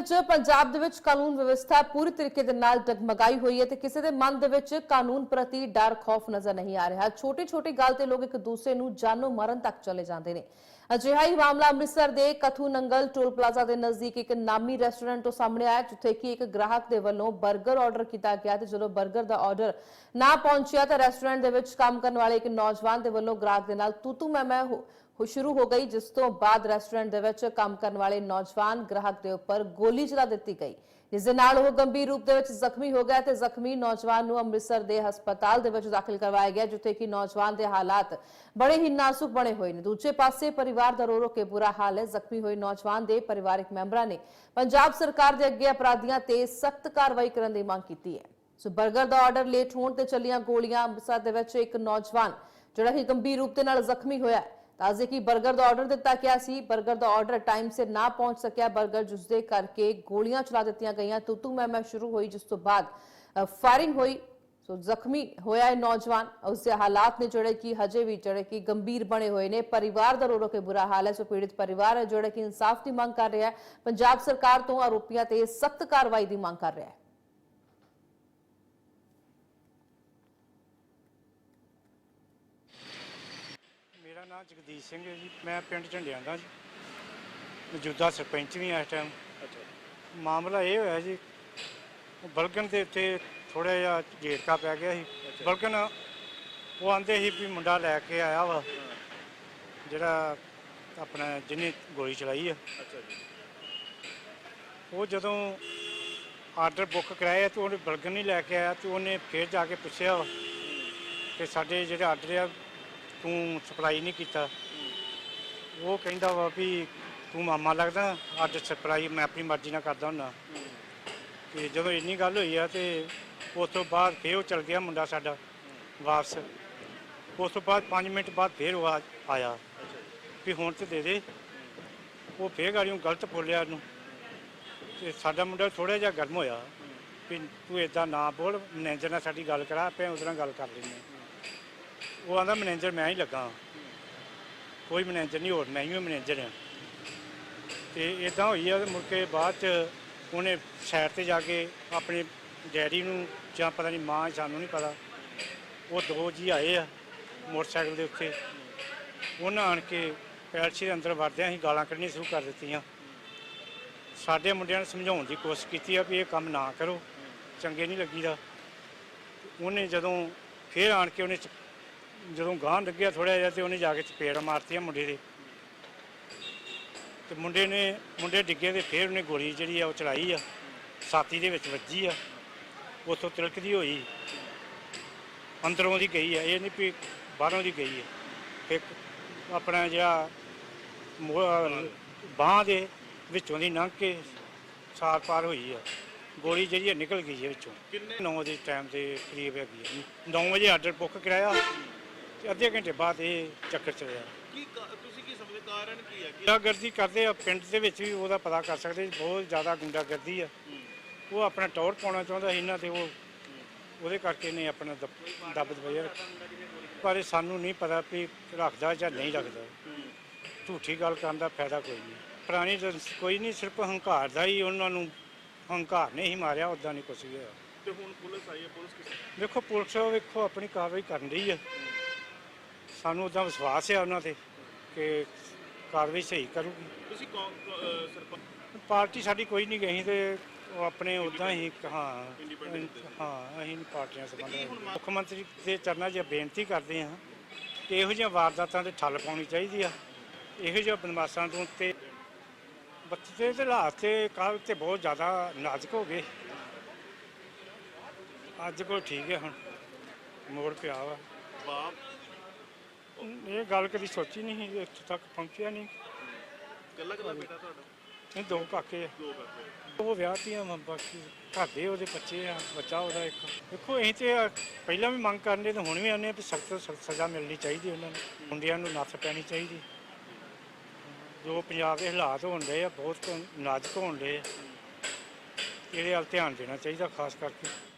ਚ ਪੰਜਾਬ ਦੇ ਵਿੱਚ ਕਾਨੂੰਨ ਵਿਵਸਥਾ ਪੂਰੀ ਤਰੀਕੇ ਦੇ ਨਾਲ ਡਗਮਗਾਈ ਹੋਈ ਹੈ ਤੇ ਕਿਸੇ ਦੇ ਮਨ ਦੇ ਵਿੱਚ ਕਾਨੂੰਨ ਪ੍ਰਤੀ ਡਰ, ਖੌਫ ਨਜ਼ਰ ਨਹੀਂ ਆ ਰਿਹਾ। ਛੋਟੀ ਛੋਟੀ ਗੱਲ ਤੇ ਲੋਕ ਇੱਕ ਦੂਸਰੇ ਨੂੰ ਜਾਨੋਂ ਮਾਰਨ ਤੱਕ ਚਲੇ ਜਾਂਦੇ ਨੇ। ਅਜਿਹਾ ਹੀ ਮਾਮਲਾ ਅੰਮ੍ਰਿਤਸਰ ਦੇ ਕਥੂ ਨੰਗਲ ਟੋਲ ਪਲਾਜ਼ਾ ਦੇ ਨਜ਼ਦੀਕ ਇੱਕ ਨਾਮੀ ਰੈਸਟੋਰੈਂਟ ਤੋਂ ਸਾਹਮਣੇ ਆਇਆ, ਜਿੱਥੇ ਕਿ ਇੱਕ ਗ੍ਰਾਹਕ ਦੇ ਵੱਲੋਂ 버ਗਰ ਆਰਡਰ ਕੀਤਾ ਗਿਆ ਤੇ ਜਦੋਂ 버ਗਰ ਦਾ ਆਰਡਰ ਨਾ ਪਹੁੰਚਿਆ ਤਾਂ ਰੈਸਟੋਰੈਂਟ ਦੇ ਵਿੱਚ ਕੰਮ ਕਰਨ ਵਾਲੇ ਇੱਕ ਨੌਜਵਾਨ ਦੇ ਵੱਲੋਂ ਗ੍ਰਾਹਕ ਦੇ ਨਾਲ ਤੂਤੂ ਮੈਂ ਮੈਂ ਹੋ ਸ਼ੁਰੂ ਹੋ ਗਈ, ਜਿਸ ਤੋਂ ਬਾਅਦ ਰੈਸਟੋਰੈਂਟ ਦੇ ਵਿੱਚ ਕੰਮ ਕਰਨ ਵਾਲੇ ਨੌਜਵਾਨ ਗ੍ਰਾਹਕ ਦੇ ਉੱਪਰ ਗੋਲੀ ਚਲਾ ਦਿੱਤੀ ਗਈ। ਜਿਸ ਦੇ ਨਾਲ ਉਹ ਗੰਭੀਰ ਰੂਪ ਦੇ ਵਿੱਚ ਜ਼ਖਮੀ ਹੋ ਗਿਆ ਤੇ ਜ਼ਖਮੀ ਨੌਜਵਾਨ ਨੂੰ ਅੰਮ੍ਰਿਤਸਰ ਦੇ ਹਸਪਤਾਲ ਦੇ ਵਿੱਚ ਦਾਖਲ ਕਰਵਾਇਆ ਗਿਆ, ਜਿੱਥੇ ਕਿ ਨੌਜਵਾਨ ਦੇ ਹਾਲਾਤ ਬੜੇ ਹੀ ਨਾਜ਼ੁਕ ਬਣੇ ਹੋਏ ਨੇ। ਦੂਜੇ ਪਾਸੇ ਪਰਿਵਾਰ ਦਾ ਰੋ ਰੋ ਕੇ ਬੁਰਾ ਹਾਲ ਹੈ। ਜ਼ਖਮੀ ਹੋਏ ਨੌਜਵਾਨ ਦੇ ਪਰਿਵਾਰਕ ਮੈਂਬਰਾਂ ਨੇ ਪੰਜਾਬ ਸਰਕਾਰ ਦੇ ਅੱਗੇ ਅਪਰਾਧੀਆਂ ਤੇ ਸਖਤ ਕਾਰਵਾਈ ਕਰਨ ਦੀ ਮੰਗ ਕੀਤੀ ਹੈ। ਸੋ 버ਗਰ ਦਾ ਆਰਡਰ ਲੇਟ ਹੋਣ ਤੇ ਚੱਲੀਆਂ ਗੋਲੀਆਂ ਅੰਮ੍ਰਿਤਸਰ ਦੇ ਵਿੱਚ ਇੱਕ ਨੌਜਵਾਨ, ਜਿਹੜਾ ਕਿ ਗੰਭੀਰ ਰੂਪ ਦੇ ਨਾਲ ਜ਼ਖਮੀ ਹੋਇਆ ਹੈ ਤਾਜ਼ੇ ਕੀ 버ਗਰ ਦਾ ਆਰਡਰ ਦਿੱਤਾ ਗਿਆ ਸੀ। 버ਗਰ ਦਾ ਆਰਡਰ ਟਾਈਮ ਸਿਰ ਨਾ ਪਹੁੰਚ ਸਕਿਆ। 버ਗਰ ਜਿਸ ਦੇ ਕਰਕੇ ਗੋਲੀਆਂ ਚਲਾ ਦਿੱਤੀਆਂ ਗਈਆਂ। ਤੂਤੂ ਮੈਂ ਮੈਂ ਸ਼ੁਰੂ ਹੋਈ, ਜਿਸ ਤੋਂ ਬਾਅਦ ਫਾਇਰਿੰਗ ਹੋਈ। ਸੋ ਜ਼ਖਮੀ ਹੋਇਆ ਹੈ ਨੌਜਵਾਨ। ਉਸ ਦੇ ਹਾਲਾਤ ਨੇ ਜਿਹੜੇ ਕਿ ਹਜੇ ਵੀ ਜਿਹੜੇ ਕਿ ਗੰਭੀਰ ਬਣੇ ਹੋਏ ਨੇ। ਪਰਿਵਾਰ ਦਾ ਰੋ ਕੇ ਬੁਰਾ ਹਾਲ ਹੈ। ਸੋ ਪੀੜਿਤ ਪਰਿਵਾਰ ਹੈ, ਜਿਹੜਾ ਕਿ ਇਨਸਾਫ ਦੀ ਮੰਗ ਕਰ ਰਿਹਾ ਹੈ। ਪੰਜਾਬ ਸਰਕਾਰ ਤੋਂ ਆਰੋਪੀਆਂ ਤੇ ਸਖਤ ਕਾਰਵਾਈ ਦੀ ਮੰਗ ਕਰ ਰਿਹਾ ਹੈ। ਮੇਰਾ ਨਾਮ ਜਗਦੀਸ਼ ਸਿੰਘ ਹੈ ਜੀ। ਮੈਂ ਪਿੰਡ ਝੰਡਿਆਂ ਦਾ ਜੀ। ਮੌਜੂਦਾ ਸਰਪੰਚ ਵੀ ਹਾਂ ਇਸ ਟਾਈਮ ਮਾਮਲਾ ਇਹ ਹੋਇਆ ਜੀ ਬਲਗਨ ਦੇ ਉੱਤੇ ਥੋੜਾ ਜਿਹਾ ਝੇੜਕਾ ਪੈ ਗਿਆ ਸੀ। ਬਲਗਨ ਉਹ ਆਂਦੇ ਸੀ ਵੀ ਮੁੰਡਾ ਲੈ ਕੇ ਆਇਆ ਵਾ ਜਿਹੜਾ ਆਪਣਾ ਜਿਹਨੇ ਗੋਲੀ ਚਲਾਈ ਆ। ਅੱਛਾ ਜੀ। ਉਹ ਜਦੋਂ ਆਰਡਰ ਬੁੱਕ ਕਰਾਇਆ ਤੇ ਉਹਨੇ ਬਲਗਨ ਨਹੀਂ ਲੈ ਕੇ ਆਇਆ ਤੇ ਉਹਨੇ ਫੇਰ ਜਾ ਕੇ ਪੁੱਛਿਆ ਕਿ ਸਾਡੇ ਜਿਹੜੇ ਆਰਡਰ ਆ ਤੂੰ ਸਪਲਾਈ ਨਹੀਂ ਕੀਤਾ। ਉਹ ਕਹਿੰਦਾ ਵਾ ਵੀ ਤੂੰ ਮਾਮਾ ਲੱਗਦਾ, ਅੱਜ ਸਪਲਾਈ ਮੈਂ ਆਪਣੀ ਮਰਜ਼ੀ ਨਾਲ ਕਰਦਾ ਹੁੰਦਾ। ਤੇ ਜਦੋਂ ਇੰਨੀ ਗੱਲ ਹੋਈ ਆ ਤੇ ਉਸ ਤੋਂ ਬਾਅਦ ਫੇਰ ਉਹ ਚਲ ਗਿਆ ਮੁੰਡਾ ਸਾਡਾ ਵਾਪਸ। ਉਸ ਤੋਂ ਬਾਅਦ 5 ਮਿੰਟ ਬਾਅਦ ਫੇਰ ਉਹ ਆ- ਆਇਆ। ਵੀ ਹੁਣ ਤੇ ਦੇ ਦੇ। ਉਹ ਫੇਰ ਗਾੜੀਆਂ ਗਲਤ ਬੋਲਿਆ ਉਹਨੂੰ। ਤੇ ਸਾਡਾ ਮੁੰਡਾ ਥੋੜਾ ਜਿਹਾ ਗਰਮ ਹੋਇਆ। ਵੀ ਤੂੰ ਇਦਾਂ ਨਾ ਬੋਲ, ਮੈਨੇਜਰ ਨਾਲ ਸਾਡੀ ਗੱਲ ਕਰਾ, ਆਪੇ ਉਹਦੇ ਨਾਲ ਗੱਲ ਕਰ ਲੈਂਦੇ ਹਾਂ। ਉਹ ਆਂਦਾ ਮੈਨੇਜਰ ਮੈਂ ਹੀ ਲੱਗਾ ਕੋਈ ਮੈਨੇਜਰ ਨਹੀਂ ਹੋਰ ਮੈਂ ਹੀ ਮੈਨੇਜਰ ਹਾਂ। ਤੇ ਇਦਾਂ ਹੋਈ ਆ ਤੇ ਮੁੜ ਕੇ ਬਾਅਦ ਚ ਉਹਨੇ ਸਾਈਡ ਤੇ ਜਾ ਕੇ ਆਪਣੇ ਡੈਡੀ ਨੂੰ ਜਾਂ ਪਤਾ ਨਹੀਂ ਮਾਂ ਸਾਨੂੰ ਨਹੀਂ ਪਤਾ, ਉਹ ਦੋ ਜੀ ਆਏ ਆ ਮੋਟਰਸਾਈਕਲ ਦੇ ਉੱਤੇ। ਉਹਨਾਂ ਆਣ ਕੇ ਪੈਲਸੀ ਦੇ ਅੰਦਰ ਵੜਦਿਆਂ ਹੀ ਗਾਲਾਂ ਕੱਢਣੀਆਂ ਸ਼ੁਰੂ ਕਰ ਦਿੱਤੀਆਂ। ਸਾਡੇ ਮੁੰਡਿਆਂ ਨੂੰ ਸਮਝਾਉਣ ਦੀ ਕੋਸ਼ਿਸ਼ ਕੀਤੀ ਆ ਵੀ ਇਹ ਕੰਮ ਨਾ ਕਰੋ, ਚੰਗੇ ਨਹੀਂ ਲੱਗੀਦਾ। ਉਹਨੇ ਜਦੋਂ ਫੇਰ ਆਣ ਕੇ ਉਹਨੇ ਜਦੋਂ ਗਾਂ ਲੱਗਿਆ ਥੋੜਾ ਜਿਹਾ ਤੇ ਉਹਨੇ ਜਾ ਕੇ ਚਪੇੜ ਮਾਰਤੀ ਆ ਮੁੰਡੇ ਦੇ। ਤੇ ਮੁੰਡੇ ਨੇ ਮੁੰਡੇ ਡਿੱਗੇ ਤੇ ਫੇਰ ਉਹਨੇ ਗੋਲੀ ਜਿਹੜੀ ਆ ਉਹ ਚਲਾਈ ਆ ਛਾਤੀ ਦੇ ਵਿੱਚ ਵੱਜੀ ਆ। ਉੱਥੋਂ ਤਿਲਕਦੀ ਹੋਈ ਅੰਦਰੋਂ ਦੀ ਗਈ ਆ ਇਹ ਨਹੀਂ ਵੀ ਬਾਹਰੋਂ ਦੀ ਗਈ ਆ। ਇੱਕ ਆਪਣਾ ਜਿਹੜਾ ਬਾਹ ਦੇ ਵਿੱਚੋਂ ਦੀ ਲੰਘ ਕੇ ਸਾਰ ਪਾਰ ਹੋਈ ਆ। ਗੋਲੀ ਜਿਹੜੀ ਆ ਨਿਕਲ ਗਈ ਹੈ ਵਿੱਚੋਂ। ਕਿੰਨੇ 9 ਵਜੇ ਟਾਈਮ ਦੇ ਕਰੀਬ ਹੈਗੀ ਆ। 9 ਵਜੇ ਆਰਡਰ ਬੁੱਕ ਕਰਾਇਆ। ਤੇ ਅੱਧੇ ਘੰਟੇ ਬਾਅਦ ਇਹ ਚੱਕਰ ਚੱਲਿਆ। ਕੀ ਕਾ- ਤੁਸੀਂ ਕੀ ਸਮਝਦੇ ਕਾਰਨ ਕੀ ਹੈ? ਕਿ ਗੁੰਡਾਗਰਦੀ ਕਰਦੇ ਆ ਪਿੰਡ ਦੇ ਵਿੱਚ ਵੀ ਉਹਦਾ ਪਤਾ ਕਰ ਸਕਦੇ ਜੀ, ਬਹੁਤ ਜ਼ਿਆਦਾ ਗੁੰਡਾਗਰਦੀ ਆ। ਉਹ ਆਪਣਾ ਟੌਰ ਪਾਉਣਾ ਚਾਹੁੰਦਾ ਸੀ ਇਹਨਾਂ ਤੇ ਉਹ ਉਹਦੇ ਕਰਕੇ ਨੇ ਆਪਣਾ ਦਬ- ਦੱਬ ਦਬਾਇਆ। ਪਰ ਇਹ ਸਾਨੂੰ ਨਹੀਂ ਪਤਾ ਵੀ ਰੱਖਦਾ ਜਾਂ ਨਹੀਂ ਰੱਖਦਾ। ਝੂਠੀ ਗੱਲ ਕਰਨ ਦਾ ਫਾਇਦਾ ਕੋਈ ਨਹੀਂ। ਪੁਰਾਣੀ ਕੋਈ ਨਹੀਂ ਸਿਰਫ ਹੰਕਾਰ ਦਾ ਹੀ ਉਹਨਾਂ ਨੂੰ ਹੰਕਾਰ ਨੇ ਹੀ ਮਾਰਿਆ ਉਦਾਂ ਨਹੀਂ ਕੁਛ ਵੀ ਹੋਇਆ। ਤੇ ਹੁਣ ਪੁਲਿਸ ਆਈ ਹੈ ਪੁਲਿਸ ਕਿਸ ਵੇਖੋ ਪੁਲਿਸ ਵੇਖੋ ਆਪਣੀ ਕਾਰਵਾਈ ਕਰਨ ਰਹੀ ਹੈ ਸਾਨੂੰ ਉਦਾਂ ਵਿਸ਼ਵਾਸ ਹੈ ਉਹਨਾਂ ਤੇ ਕਿ ਕਾਰਵਾਈ ਸਹੀ ਕਰੂਗੀ। ਤੁਸੀਂ ਕੌਣ ਅਹ, ਸਰਪੰਚ? ਪਾਰਟੀ ਸਾਡੀ ਕੋਈ ਨਹੀਂ ਗਈ ਤੇ ਉਹ ਆਪਣੇ ਉਦਾਂ ਹੀ ਹਾਂ Independent ਦੇ। ਹਾਂ ਅਸੀਂ ਨਹੀਂ ਪਾਰਟੀਆਂ ਸੰਬੰਧ ਰੱਖਦੇ। ਮੁੱਖ ਮੰਤਰੀ ਦੇ ਚਰਨਾਂ 'ਚ ਬੇਨਤੀ ਕਰਦੇ ਹਾਂ ਕਿ ਇਹੋ ਜਿਹੀਆਂ ਵਾਰਦਾਤਾਂ ਤੇ ਠੱਲ ਪਾਉਣੀ ਚਾਹੀਦੀ ਆ। ਇਹੋ ਜਿਹੇ ਬਦਮਾਸ਼ਾਂ ਤੋਂ ਤੇ ਬੱਚੇ ਦੇ ਹਾਲਾਤ ਤੇ ਕੱਲ੍ਹ ਤੇ ਬਹੁਤ ਜ਼ਿਆਦਾ ਨਾਜ਼ੁਕ ਹੋ ਗਏ। ਅੱਜ ਕੋਲ ਠੀਕ ਹੈ ਹੁਣ। ਮੋੜ ਪਿਆ ਵਾ। ਬਾਪ ਇਹ ਗੱਲ ਕਦੀ ਸੋਚੀ ਨਹੀਂ ਸੀ, ਇੱਥੇ ਤੱਕ ਪਹੁੰਚਿਆ ਨਹੀਂ। ਕੱਲਾ ਕੱਲਾ ਬੇਟਾ ਤੁਹਾਡਾ? ਇਹ ਦੋ ਕਾਕੇ ਆ। ਦੋ ਕਰਦੇ ਉਹ ਵਿਆਹਤੀਆਂ ਵਾ ਬਾਕੀ ਘਰ ਦੇ ਉਹਦੇ ਬੱਚੇ ਆ ਬੱਚਾ ਉਹਦਾ ਇੱਕ। ਦੇਖੋ ਅਸੀਂ ਤੇ ਆ, ਪਹਿਲਾਂ ਵੀ ਮੰਗ ਕਰਨੇ ਤੇ ਹੁਣ ਵੀ ਆਨੇ ਵੀ ਸਖਤ ਸਖਤ ਸਜ਼ਾ ਮਿਲਣੀ ਚਾਹੀਦੀ ਉਹਨਾਂ ਨੂੰ। ਮੁੰਡਿਆਂ ਨੂੰ ਨੱਥ ਪੈਣੀ ਚਾਹੀਦੀ। ਜੋ ਪੰਜਾਬ ਦੇ ਹਾਲਾਤ ਹੋਣ ਡਏ ਆ ਬਹੁਤ ਨਾਜ਼ੁਕ ਹੋਣ ਡਏ ਆ। ਇਹਦੇ ਵੱਲ ਧਿਆਨ ਦੇਣਾ ਚਾਹੀਦਾ ਖਾਸ ਕਰਕੇ।